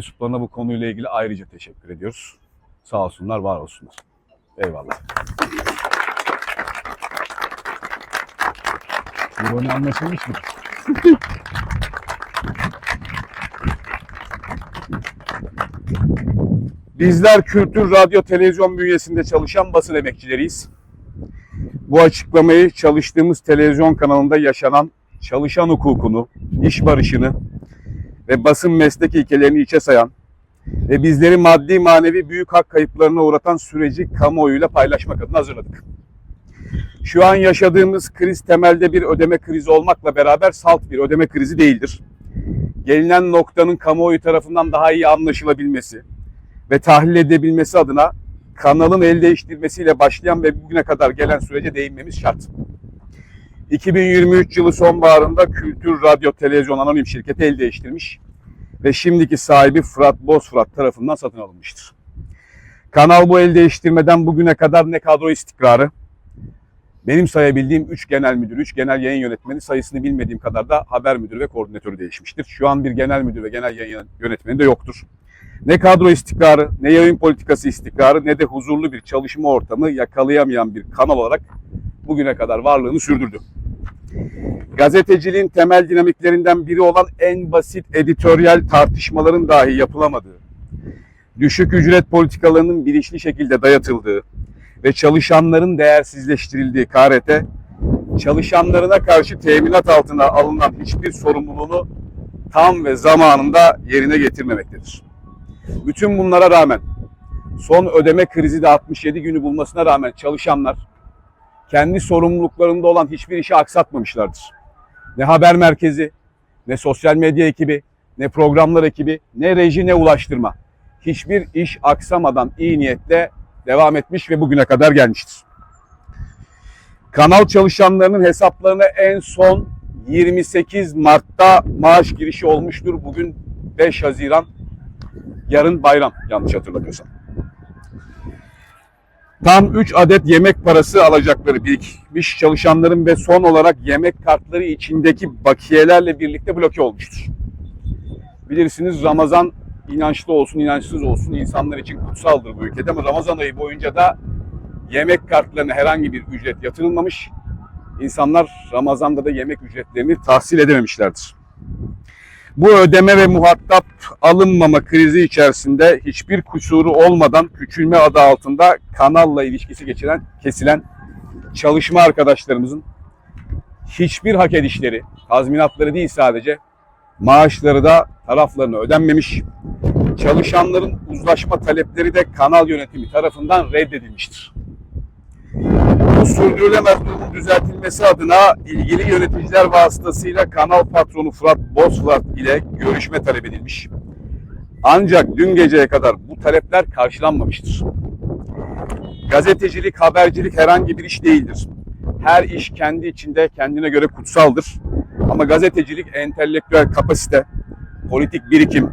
mensuplarına bu konuyla ilgili ayrıca teşekkür ediyoruz. Sağ olsunlar, var olsunlar. Eyvallah. İroni anlaşılmış mı? Bizler kültür, radyo, televizyon bünyesinde çalışan basın emekçileriyiz. Bu açıklamayı çalıştığımız televizyon kanalında yaşanan çalışan hukukunu, iş barışını ve basın meslek ilkelerini içe sayan ve bizleri maddi manevi büyük hak kayıplarına uğratan süreci kamuoyuyla paylaşmak adına hazırladık. Şu an yaşadığımız kriz temelde bir ödeme krizi olmakla beraber salt bir ödeme krizi değildir. Gelinen noktanın kamuoyu tarafından daha iyi anlaşılabilmesi ve tahlil edebilmesi adına kanalın el değiştirmesiyle başlayan ve bugüne kadar gelen sürece değinmemiz şart. 2023 yılı sonbaharında Kültür Radyo Televizyon Anonim Şirketi el değiştirmiş ve şimdiki sahibi Fırat Bozfırat tarafından satın alınmıştır. Kanal bu el değiştirmeden bugüne kadar ne kadro istikrarı, benim sayabildiğim 3 genel müdür, 3 genel yayın yönetmeni sayısını bilmediğim kadar da haber müdürü ve koordinatörü değişmiştir. Şu an bir genel müdür ve genel yayın yönetmeni de yoktur. Ne kadro istikrarı, ne yayın politikası istikrarı, ne de huzurlu bir çalışma ortamı yakalayamayan bir kanal olarak bugüne kadar varlığını sürdürdü. Gazeteciliğin temel dinamiklerinden biri olan en basit editoryal tartışmaların dahi yapılamadığı, düşük ücret politikalarının bilinçli şekilde dayatıldığı ve çalışanların değersizleştirildiği KRT, çalışanlarına karşı teminat altına alınan hiçbir sorumluluğunu tam ve zamanında yerine getirmemektedir. Bütün bunlara rağmen son ödeme krizi de 67 günü bulmasına rağmen çalışanlar kendi sorumluluklarında olan hiçbir işi aksatmamışlardır. Ne haber merkezi, ne sosyal medya ekibi, ne programlar ekibi, ne reji, ne ulaştırma. Hiçbir iş aksamadan iyi niyetle devam etmiş ve bugüne kadar gelmiştir. Kanal çalışanlarının hesaplarına en son 28 Mart'ta maaş girişi olmuştur. Bugün 5 Haziran, yarın bayram yanlış hatırlamıyorsam. Tam 3 adet yemek parası alacakları birikmiş çalışanların ve son olarak yemek kartları içindeki bakiyelerle birlikte bloke olmuştur. Bilirsiniz Ramazan inançlı olsun inançsız olsun insanlar için kutsaldır bu ülkede ama Ramazan ayı boyunca da yemek kartlarına herhangi bir ücret yatırılmamış. İnsanlar Ramazan'da da yemek ücretlerini tahsil edememişlerdir. Bu ödeme ve muhatap alınmama krizi içerisinde hiçbir kusuru olmadan küçülme adı altında kanalla ilişkisi geçiren, kesilen çalışma arkadaşlarımızın hiçbir hak edişleri, tazminatları değil sadece maaşları da taraflarına ödenmemiş. Çalışanların uzlaşma talepleri de kanal yönetimi tarafından reddedilmiştir. Sürdürülemez durumun düzeltilmesi adına ilgili yöneticiler vasıtasıyla kanal patronu Fırat Bozfırat ile görüşme talep edilmiş. Ancak dün geceye kadar bu talepler karşılanmamıştır. Gazetecilik, habercilik herhangi bir iş değildir. Her iş kendi içinde kendine göre kutsaldır. Ama gazetecilik entelektüel kapasite, politik birikim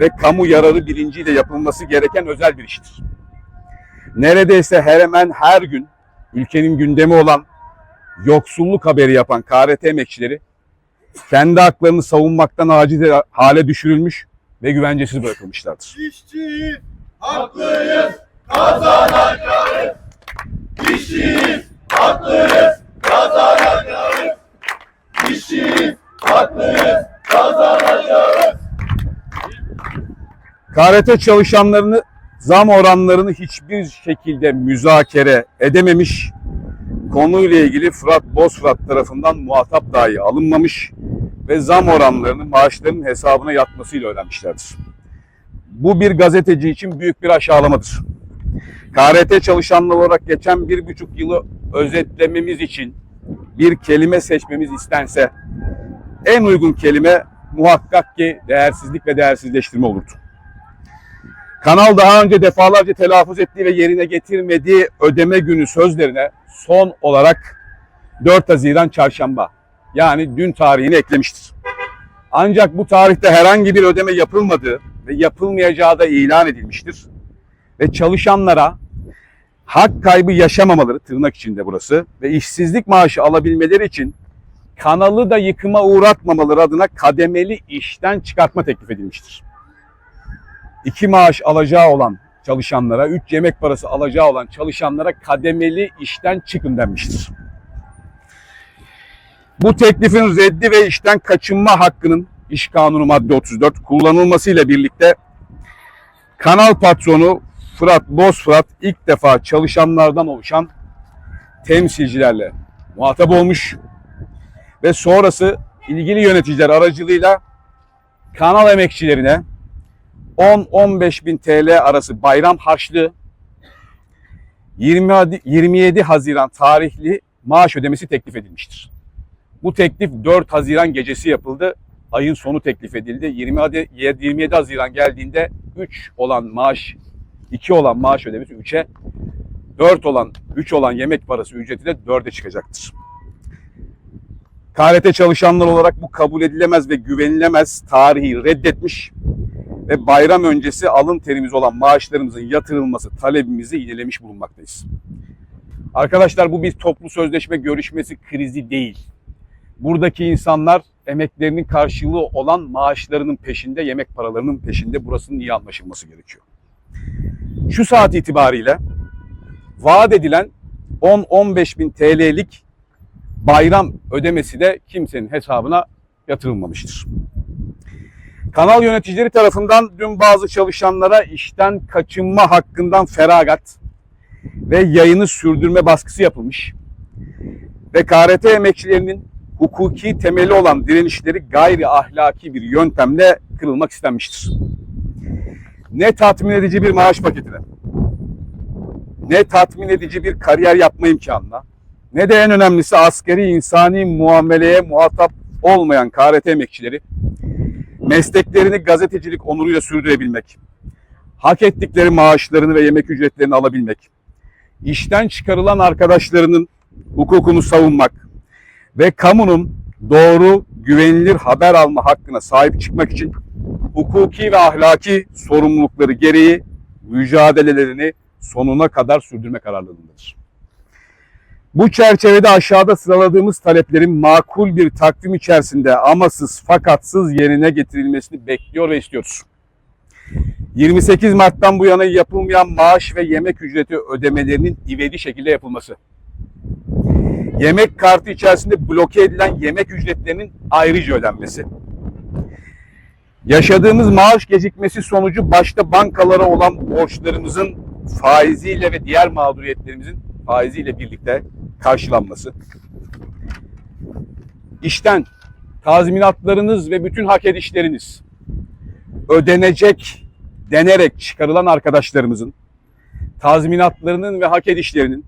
ve kamu yararı bilinciyle yapılması gereken özel bir iştir. Neredeyse her hemen her gün ülkenin gündemi olan yoksulluk haberi yapan KRT emekçileri kendi haklarını savunmaktan aciz hale düşürülmüş ve güvencesiz bırakılmışlardır. İşçiyiz, haklıyız, kazanacağız. İşçiyiz, haklıyız, kazanacağız. İşçiyiz, haklıyız, kazanacağız. KRT çalışanlarını zam oranlarını hiçbir şekilde müzakere edememiş. Konuyla ilgili Fırat Bozfırat tarafından muhatap dahi alınmamış ve zam oranlarını maaşlarının hesabına yatmasıyla ödenmişlerdir. Bu bir gazeteci için büyük bir aşağılamadır. KRT çalışanları olarak geçen bir buçuk yılı özetlememiz için bir kelime seçmemiz istense en uygun kelime muhakkak ki değersizlik ve değersizleştirme olurdu. Kanal daha önce defalarca telaffuz ettiği ve yerine getirmediği ödeme günü sözlerine son olarak 4 Haziran Çarşamba yani dün tarihini eklemiştir. Ancak bu tarihte herhangi bir ödeme yapılmadığı ve yapılmayacağı da ilan edilmiştir. Ve çalışanlara hak kaybı yaşamamaları tırnak içinde burası ve işsizlik maaşı alabilmeleri için kanalı da yıkıma uğratmamaları adına kademeli işten çıkartma teklif edilmiştir. İki maaş alacağı olan çalışanlara, üç yemek parası alacağı olan çalışanlara kademeli işten çıkın denmiştir. Bu teklifin reddi ve işten kaçınma hakkının İş Kanunu madde 34 kullanılmasıyla birlikte kanal patronu Fırat Bozfırat ilk defa çalışanlardan oluşan temsilcilerle muhatap olmuş ve sonrası ilgili yöneticiler aracılığıyla kanal emekçilerine 10-15 bin TL arası bayram harçlığı 20 Hadi- 27 Haziran tarihli maaş ödemesi teklif edilmiştir. Bu teklif 4 Haziran gecesi yapıldı. Ayın sonu teklif edildi. 20 Hadi- 27 Haziran geldiğinde 3 olan maaş 2 olan maaş ödemesi 3'e 4 olan 3 olan yemek parası ücreti de 4'e çıkacaktır. KRT çalışanlar olarak bu kabul edilemez ve güvenilemez tarihi reddetmiş ve bayram öncesi alın terimiz olan maaşlarımızın yatırılması talebimizi ilerlemiş bulunmaktayız. Arkadaşlar bu bir toplu sözleşme görüşmesi krizi değil. Buradaki insanlar emeklerinin karşılığı olan maaşlarının peşinde, yemek paralarının peşinde. Burasının iyi anlaşılması gerekiyor. Şu saat itibariyle vaat edilen 10-15 bin TL'lik bayram ödemesi de kimsenin hesabına yatırılmamıştır. Kanal yöneticileri tarafından dün bazı çalışanlara işten kaçınma hakkından feragat ve yayını sürdürme baskısı yapılmış. Ve KRT emekçilerinin hukuki temeli olan direnişleri gayri ahlaki bir yöntemle kırılmak istenmiştir. Ne tatmin edici bir maaş paketine, ne tatmin edici bir kariyer yapma imkanına, ne de en önemlisi askeri insani muameleye muhatap olmayan KRT emekçileri mesleklerini gazetecilik onuruyla sürdürebilmek, hak ettikleri maaşlarını ve yemek ücretlerini alabilmek, işten çıkarılan arkadaşlarının hukukunu savunmak ve kamunun doğru, güvenilir haber alma hakkına sahip çıkmak için hukuki ve ahlaki sorumlulukları gereği mücadelelerini sonuna kadar sürdürme kararlılığındadır. Bu çerçevede aşağıda sıraladığımız taleplerin makul bir takvim içerisinde amasız fakatsız yerine getirilmesini bekliyor ve istiyoruz. 28 Mart'tan bu yana yapılmayan maaş ve yemek ücreti ödemelerinin ivedi şekilde yapılması. Yemek kartı içerisinde bloke edilen yemek ücretlerinin ayrıca ödenmesi. Yaşadığımız maaş gecikmesi sonucu başta bankalara olan borçlarımızın faiziyle ve diğer mağduriyetlerimizin faiziyle birlikte karşılanması. İşten tazminatlarınız ve bütün hak edişleriniz ödenecek denerek çıkarılan arkadaşlarımızın tazminatlarının ve hak edişlerinin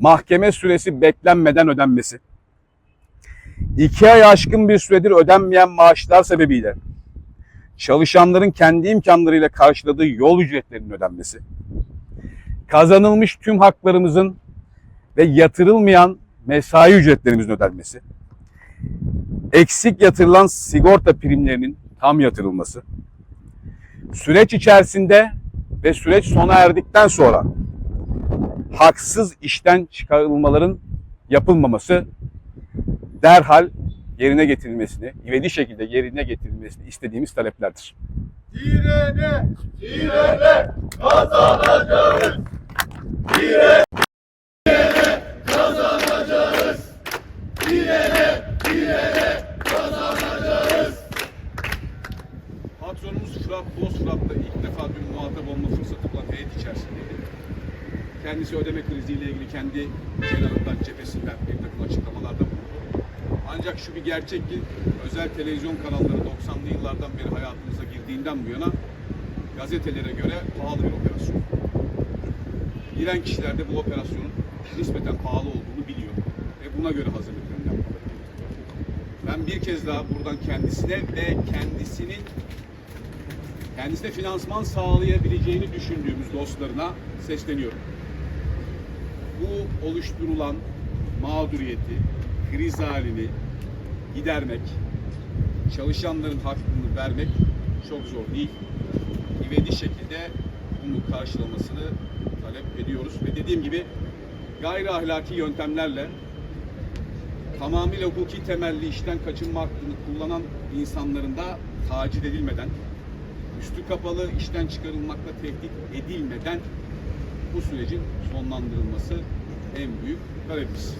mahkeme süresi beklenmeden ödenmesi. iki ay aşkın bir süredir ödenmeyen maaşlar sebebiyle çalışanların kendi imkanlarıyla karşıladığı yol ücretlerinin ödenmesi. Kazanılmış tüm haklarımızın ve yatırılmayan mesai ücretlerimizin ödenmesi. Eksik yatırılan sigorta primlerinin tam yatırılması. Süreç içerisinde ve süreç sona erdikten sonra haksız işten çıkarılmaların yapılmaması derhal yerine getirilmesini, ivedi şekilde yerine getirilmesini istediğimiz taleplerdir. Direne, direne kazanacağız. Direne, kazanacağız. Direne, direne kazanacağız. Patronumuz Fırat Bozfırat'la ilk defa dün muhatap olma fırsatı bulan heyet içerisindeydi. Kendisi ödeme kriziyle ilgili kendi kenarından cephesinden bir takım açıklamalarda bulundu. Ancak şu bir gerçek ki özel televizyon kanalları 90'lı yıllardan beri hayatımıza girdiğinden bu yana gazetelere göre pahalı bir operasyon. Giren kişiler de bu operasyonun nispeten pahalı olduğunu biliyor ve buna göre hazırlıklarını yapmaları. Ben bir kez daha buradan kendisine ve kendisinin kendisine finansman sağlayabileceğini düşündüğümüz dostlarına sesleniyorum. Bu oluşturulan mağduriyeti, kriz halini gidermek, çalışanların hakkını vermek çok zor değil. İvedi şekilde bunu karşılamasını talep ediyoruz ve dediğim gibi gayri ahlaki yöntemlerle tamamıyla hukuki temelli işten kaçınma hakkını kullanan insanların da taciz edilmeden, üstü kapalı işten çıkarılmakla tehdit edilmeden bu sürecin sonlandırılması en büyük talebimiz.